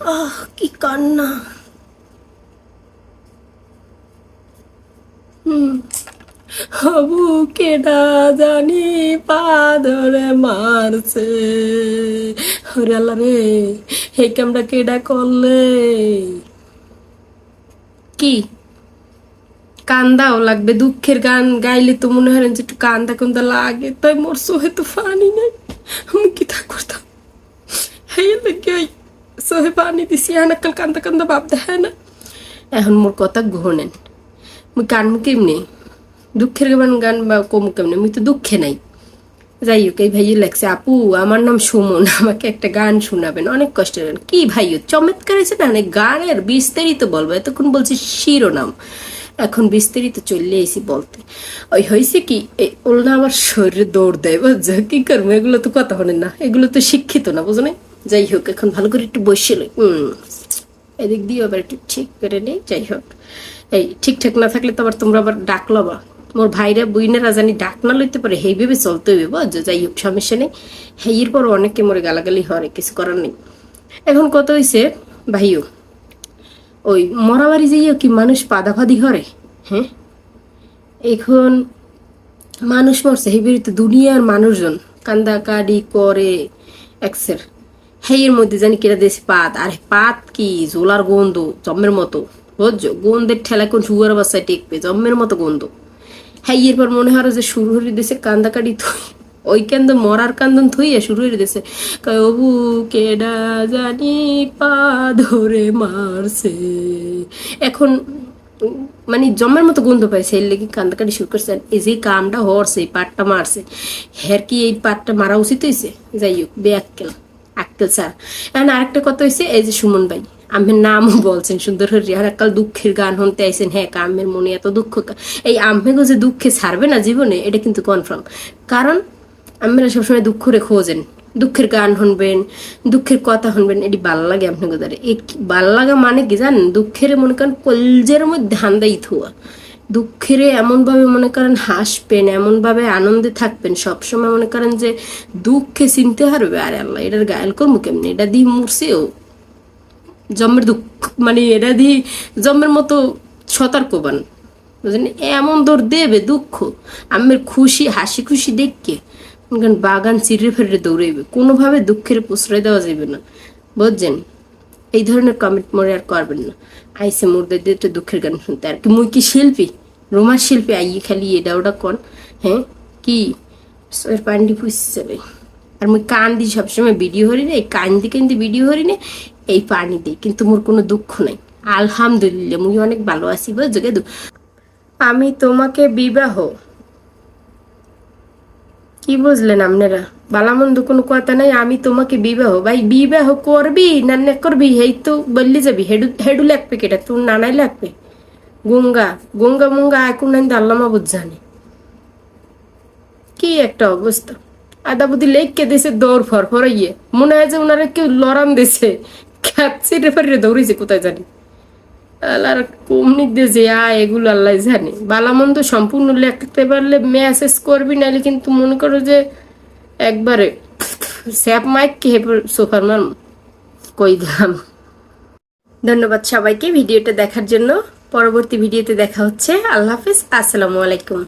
আহ, কি কান্না। হবু জানি পা ধরে মারছে। হরে আল্লাহ রে হে কামটা কেডা করলে? কি? কান্দাও লাগবে, দুঃখের গান গাইলে তো মনে হয় যে একটু কান্দা কান্দা লাগে, তাই মোর সোহে তো ফানি নাই। আমি কি তা করতাম? হেই লাগে ওই সোহে পানি দিছি আনাকাল কান্দা কান্দা ভাব দেখায় না এখন মোর কথা ঘনেন মুই কানমু কেমনি দুঃখের গান গান বা কমু কেমনি মুই তো দুঃখে নাই যাই হোক এই ভাইয়ে লেখছে আপু আমার নাম সুমন আমাকে একটা গান শোনাবেন অনেক কষ্টের গান কি ভাইও চমৎকার হয়েছে না গানের বিস্তারিত বলব এতক্ষণ বলছি শিরোনাম এখন বিস্তারিত চলে এসি বলতে ওই হয়েছে কি ওলনা আমার শরীরে দৌড় দেয় বুঝছ কি করব এগুলো তো কথা হলেন না এগুলো তো শিক্ষিত না বুঝো না? যাই হোক এখন ভালো করে একটু বসছিল হম, এদিক দিয়ে আবার একটু ঠিক করে নেই যাই হোক এই ঠিকঠাক না থাকলে তো আবার তোমরা আবার ডাকলো বা মোর ভাইরা বুইনেরা জানি ডাক না লইতে পারে, হেই ভেবে চলতে হইবে বুঝছ যাই হোক সমস্যা নেই। হেইয়ের পর অনেকে মরে গালাগালি হরে কিছু করার নেই। এখন কত হয়েছে ভাইও ওই মরাবাড়ি যাইও কি মানুষ পাদাফাদি হরে হ্যাঁ? এখন মানুষ মরছে, হেই বেরিতে দুনিয়ার মানুষজন, কান্দা কাডি করে, এক্সের। হেইয়ের মধ্যে জানি কেটে দেশে পাত, আর পাত কি জোলার গন্ধ জম্মের মতো। বুঝছ? গন্ধের ঠেলা কোন সুগার বাসায় টেকবে জম্মের মতো গন্ধ। হেইয়ের পর মনে হয় যে শুরু হয়ে দেশে কান্দা কাডি থই। ওই কান্দ মরার কান্দন থইয়া শুরু হয়ে দেশে কবু কেডা জানি পা ধরে মারছে। এখন মানে জমের মতো গন্ধ পাইছে, এর লেগে কান্দাকাটি শুরু করছে। এই যে কামটা হরছে পাটটা মারছে, হের কি এই পাটটা মারা উচিত হয়েছে যাই হোক, বে আক্কেল আক্কেল স্যার। এখন আরেকটা কথা হয়েছে এই যে সুমন ভাই আমের নামও বলছেন, সুন্দর হরি আর দুঃখের গান শুনতে আইসেন হ্যাঁ আমের মনে এত দুঃখ এই আমেগো যে দুঃখে ছাড়বে না জীবনে, এটা কিন্তু কনফার্ম কারণ আমরা সবসময় দুঃখ রে খোঁজেন। দুঃখের গান শুনবেন, দুঃখের কথা শুনবেন, এটি ভালো লাগে আপনাকে দ্বারা এই ভালো লাগা মানে কি জানেন? দুঃখের মনে করেন কলজের মধ্যে হান্দাই থুয়া দুঃখের এমনভাবে মনে করেন হাসবেন, এমনভাবে আনন্দে থাকবেন, সবসময় মনে করেন যে দুঃখে চিনতে হারবে। আরে আল্লাহ, এটার গায়েল করব কেমনি? এটা দিয়ে মরছেও জন্মের দুঃখ মানে এটা দিয়ে জন্মের মতো সতর্কবান। বুঝলেন? এমন দৌড় দেবে দুঃখ। আমের খুশি, হাসি খুশি দেখকে কারণ বাগান চিড়ে ফেরে দৌড়াইবে। কোনোভাবে দুঃখের প্রশ্রয় দেওয়া যাবে না। বুঝছেন? এই ধরনের কমেন্ট মনে আর করবেন না। আইসে মোরদের দিয়ে দুঃখের গান শুনতে। আর কি, মুই কি শিল্পী? রোমার শিল্পী আইয়ে খালি এটা ওটা কন? হ্যাঁ? কি? পান্ডি পুষছে। আর মুই কান দিই সবসময় ভিডিও হরি রে, এই কান দি কান দি ভিডিও হরি নে, এই পানি দিই কিন্তু মোর কোনো দুঃখ নাই। আলহামদুলিল্লাহ, মুই অনেক ভালো আছি, বুঝছ গেদু আমি তোমাকে বিবাহ। কি বুঝলেন আপনারা? বালামন্দ কোনো কথা নাই, আমি তোমাকে বিবাহ। ভাই, বিবাহ করবি না না করবি এই তো বললি যাবি, হেডু হেডু লাগবে কেটা? তোর নানাই লাগবে। গঙ্গা গঙ্গা মঙ্গা আল্লাহ মাবুদ জানে কি একটা অবস্থা। আদা বুদ্ধি লেখকে দিয়েছে দৌড় ফর ফরাইয়ে মনে হয় যে ওনারা কেউ লড়ান দিছে। খ্যাপসি রেফারে দৌড়িয়েছে কোথায় জানি। আল্লাহর কমনি দিয়ে যে আ এগুলো আল্লাহ জানে। বালামন্দ সম্পূর্ণ লিখতে পারলে মেসেজ করবি নাহলে কিন্তু মনে করো যে একবারে স্যাপ মাইক কে সোফার মার কই দিলাম ধন্যবাদ সবাইকে ভিডিওটা দেখার জন্য। পরবর্তী ভিডিওতে দেখা হচ্ছে। আল্লাহ হাফিজ। আসসালামু আলাইকুম।